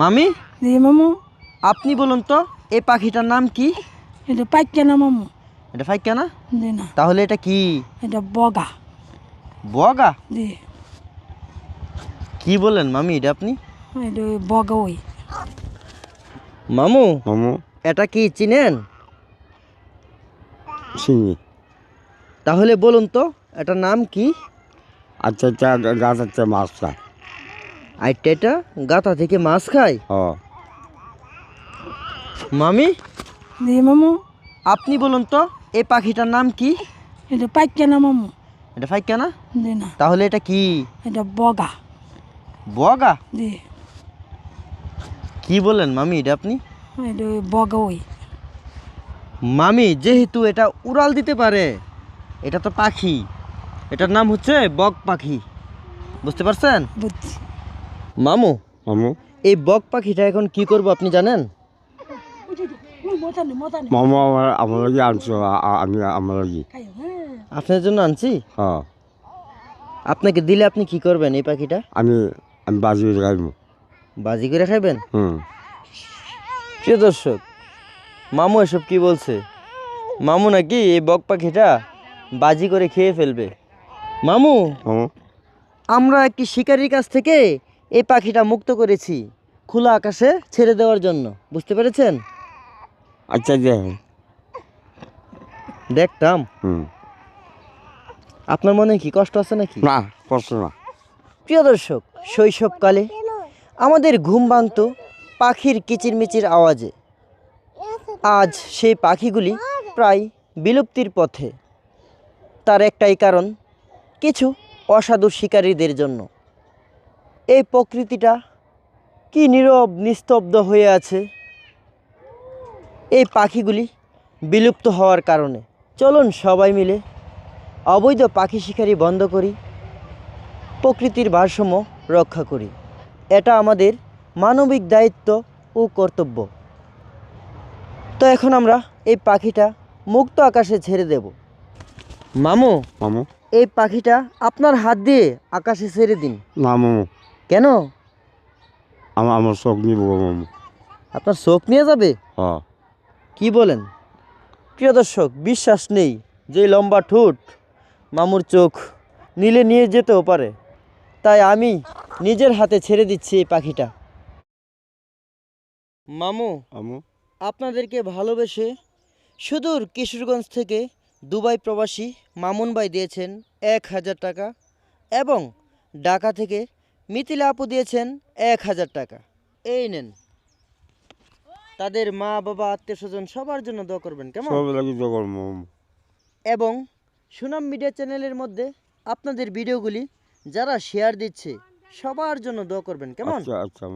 মামি? জি মামু। আপনি বলুন তো এই পাখিটার নাম কি? এটা পাইকে না মামু। এটা ফাইকা না জি না। তাহলে এটা কি? এটা বগা। বগা? জি। কি বলেন মামি এটা আপনি? এটা বগা ওই। মামু? মামু। এটা কি চিনেন? চিনি। তাহলে বলুন তো এটার নাম কি? আচ্ছা আচ্ছা গাছ আছে মাছ খায় আইটা এটা গাথা থেকে মাছ খায়। মামি? জি মামু। আপনি বলুন তো এই পাখিটার নাম কি? এটা পাইকে না মামু। এটা ফাইকা না জি না। তাহলে এটা কি? এটা বগা। বগা? জি কি বলেন মামি এটা আপনি? এটা বগা ওই। মামি যেহেতু এটা উড়াল দিতে পারে এটা তো পাখি। এটার নাম হচ্ছে বক পাখি। বুঝতে পারছেন? বুঝছি। মামু মামু। এই বক পাখিটা এখন কি করব আপনি জানেন? মামু আমার আমার লাগি আনছো আমি আমার লাগি। আপনার জন্য আনছি? হ্যাঁ। আপনাকে দিলে আপনি কি করবেন এই পাখিটা? আমি আমি বাজি গাইব বাজি করে খাবেন হুম। প্রিয় দর্শক মামু এসব কি বলছে? মামু নাকি এই বক পাখিটা বাজি করে খেয়ে ফেলবে। মামু মামু। আমরা একটি শিকারীর কাছ থেকে এই পাখিটা মুক্ত করেছি খোলা আকাশে ছেড়ে দেওয়ার জন্য। বুঝতে পেরেছেন? আচ্ছা যে দেখতাম আপনার মনে কি কষ্ট আছে নাকি? না কষ্ট না। প্রিয় দর্শক শৈশবকালে আমাদের ঘুম ভাঙত পাখির কিচিরমিচির আওয়াজে। আজ সেই পাখিগুলি প্রায় বিলুপ্তির পথে। তার একটাই কারণ কিছু অসাধু শিকারীদের জন্য। এই প্রকৃতিটা কি নীরব নিস্তব্ধ হয়ে আছে? এই পাখিগুলি বিলুপ্ত হওয়ার কারণে। চলুন সবাই মিলে অবৈধ পাখি শিকারি বন্ধ করি প্রকৃতির ভারসাম্য রক্ষা করি। এটা আমাদের মানবিক দায়িত্ব ও কর্তব্য। তো এখন আমরা এই পাখিটা মুক্ত আকাশে ছেড়ে দেব। মামু মামু। এই পাখিটা আপনার হাত দিয়ে আকাশে ছেড়ে দিন। না মামু। কেন? আমার আমার চোখ নিব মামু। আপনার শোক নিয়ে যাবে? হ্যাঁ। কি বলেন? প্রিয় দর্শক বিশ্বাস নেই যে লম্বা ঠোঁট মামুর চোখ নিলে নিয়ে যেতেও পারে। তাই আমি নিজের হাতে ছেড়ে দিচ্ছি এই পাখিটা। মামু মামু। আপনাদেরকে ভালোবেসে সুদূর কিশোরগঞ্জ থেকে দুবাই প্রবাসী মামুন ভাই দিয়েছেন এক হাজার টাকা এবং ঢাকা থেকে মিথিলা আপু দিয়েছেন এক হাজার টাকা। এই নেন। তাদের মা বাবা আত্মীয় স্বজন সবার জন্য দোয়া করবেন কেমন? এবং সুনাম মিডিয়া চ্যানেলের মধ্যে আপনাদের ভিডিওগুলি যারা শেয়ার দিচ্ছে সবার জন্য দোয়া করবেন কেমন? আচ্ছা আচ্ছা